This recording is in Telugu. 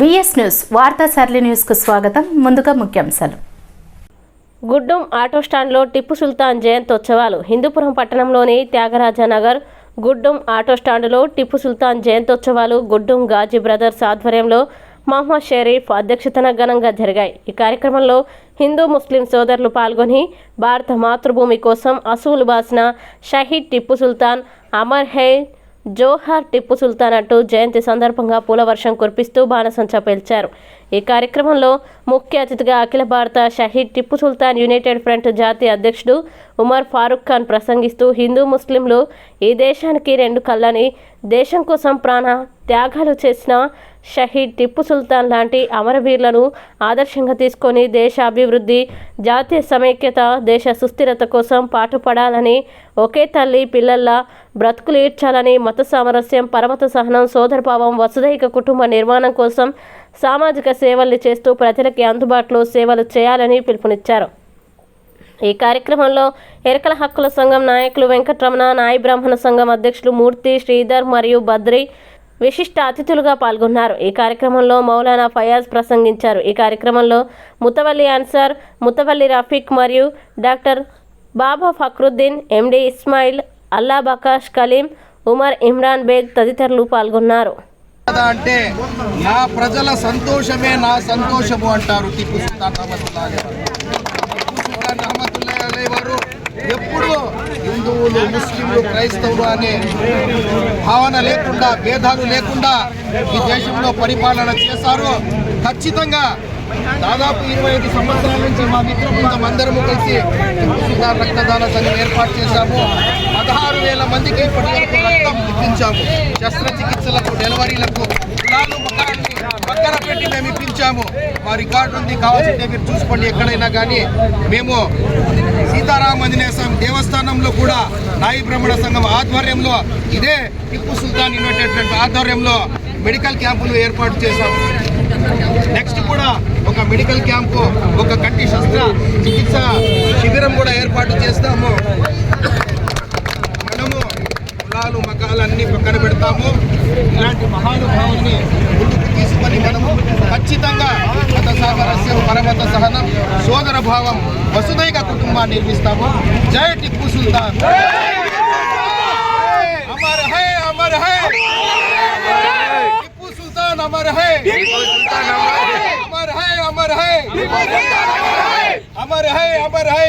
బిఎస్ న్యూస్ వార్తా సరళి న్యూస్కు స్వాగతం. ముందుగా ముఖ్యాంశాలు. గుడ్డం ఆటో స్టాండ్లో టిప్పు సుల్తాన్ జయంతోత్సవాలు హిందూపురం పట్టణంలోని త్యాగరాజనగర్ గుడ్డం ఆటో స్టాండ్లో టిప్పు సుల్తాన్ జయంతోత్సవాలు గుడ్డం గాజీ బ్రదర్స్ ఆధ్వర్యంలో మహమ్మద్ షరీఫ్ అధ్యక్షతన ఘనంగా జరిగాయి. ఈ కార్యక్రమంలో హిందూ ముస్లిం సోదరులు పాల్గొని భారత మాతృభూమి కోసం అసూలు బాసిన షహీద్ టిప్పు సుల్తాన్ అమర్ హై జోహార్ టిప్పు సుల్తాన్ అంటూ జయంతి సందర్భంగా పూలవర్షం కురిపిస్తూ బాణసంచా పేల్చారు. ఈ కార్యక్రమంలో ముఖ్య అతిథిగా అఖిల భారత షహీద్ టిప్పు సుల్తాన్ యునైటెడ్ ఫ్రంట్ జాతీయ అధ్యక్షుడు ఉమర్ ఫారూక్ ఖాన్ ప్రసంగిస్తూ హిందూ ముస్లింలు ఈ దేశానికి రెండు కళ్ళని దేశం కోసం ప్రాణ త్యాగాలు చేసిన షహీద్ టిప్పు సుల్తాన్ లాంటి అమరవీరులను ఆదర్శంగా తీసుకొని దేశ అభివృద్ధి జాతీయ సమైక్యత దేశ సుస్థిరత కోసం పాటుపడాలని ఒకే తల్లి పిల్లల బ్రతుకులు ఈడ్చాలని మత సామరస్యం పరమత సహనం సోదరభావం వసుదైక కుటుంబ నిర్మాణం కోసం సామాజిక సేవల్ని చేస్తూ ప్రజలకి అందుబాటులో సేవలు చేయాలని పిలుపునిచ్చారు. ఈ కార్యక్రమంలో ఎరకల హక్కుల సంఘం నాయకులు వెంకటరమణ నాయ బ్రాహ్మణ సంఘం అధ్యక్షులు మూర్తి శ్రీధర్ మరియు బద్రి విశిష్ట అతిథులుగా పాల్గొన్నారు. ఈ కార్యక్రమంలో మౌలానా ఫయాజ్ ప్రసంగించారు. ఈ కార్యక్రమంలో ముతవల్లి అన్సార్ ముతవల్లి రఫీక్ మరియు డాక్టర్ బాబా ఫక్రుద్దీన్ ఎండి ఇస్మాయిల్ అల్లా బకాష్ కలీం ఉమర్ ఇమ్రాన్ బేగ్ తదితరులు పాల్గొన్నారు. అంటే నా ప్రజల సంతోషమే నా సంతోషము అంటారు టిప్పు సుల్తాన్ రహమతుల్లాహి టిప్పు సుల్తాన్ వారు హిందువులు ముస్లింలు క్రైస్తవులు అనే భావన లేకుండా భేదాలు లేకుండా ఈ దేశంలో పరిపాలన చేశారు. ఖచ్చితంగా దాదాపు ఇరవై ఐదు సంవత్సరాల నుంచి మా మిత్రబృందం అందరము కలిసి సుధార్ రక్తదాన సంఘం ఏర్పాటు చేశాము. పదహారు వేల మందికి ఇప్పటి వరకు రక్తం ఇప్పించాము. శస్త్రచికిత్సలకు డెలివరీలకు కులాలు పక్కన పెట్టి మేము ఇప్పించాము. మా రికార్డు ఉంది కావాల్సిన దగ్గర చూసుకోండి ఎక్కడైనా కానీ. మేము సీతారామ ఆంజనేయ స్వామి దేవస్థానంలో కూడా నాయి బ్రహ్మణ సంఘం ఆధ్వర్యంలో ఇదే టిప్పు సుల్తాన్ యునైటెడ్ ఆధ్వర్యంలో మెడికల్ క్యాంపులు ఏర్పాటు చేశాము. నెక్స్ట్ కూడా ఒక మెడికల్ క్యాంపు ఒక కంటి శస్త్ర చికిత్స శిబిరం కూడా ఏర్పాటు చేస్తాము. మనము కులాలు మకాలు అన్ని పక్కన పెడతాము. ఇలాంటి మహానుభావుల్ని ముందుకు తీసుకొని మనము ఖచ్చితంగా మత సామరస్యం పరమత సహనం సోదర భావం వసుదైక కుటుంబాన్ని నిర్మిస్తాము. జై టిప్పు సుల్తాన్. అమర్ హై అమర్ హై. టిప్పు సుల్తాన్ అమర్ హై. అమర్ హై అమర్ హై. అమర్ హై అమర్ హై.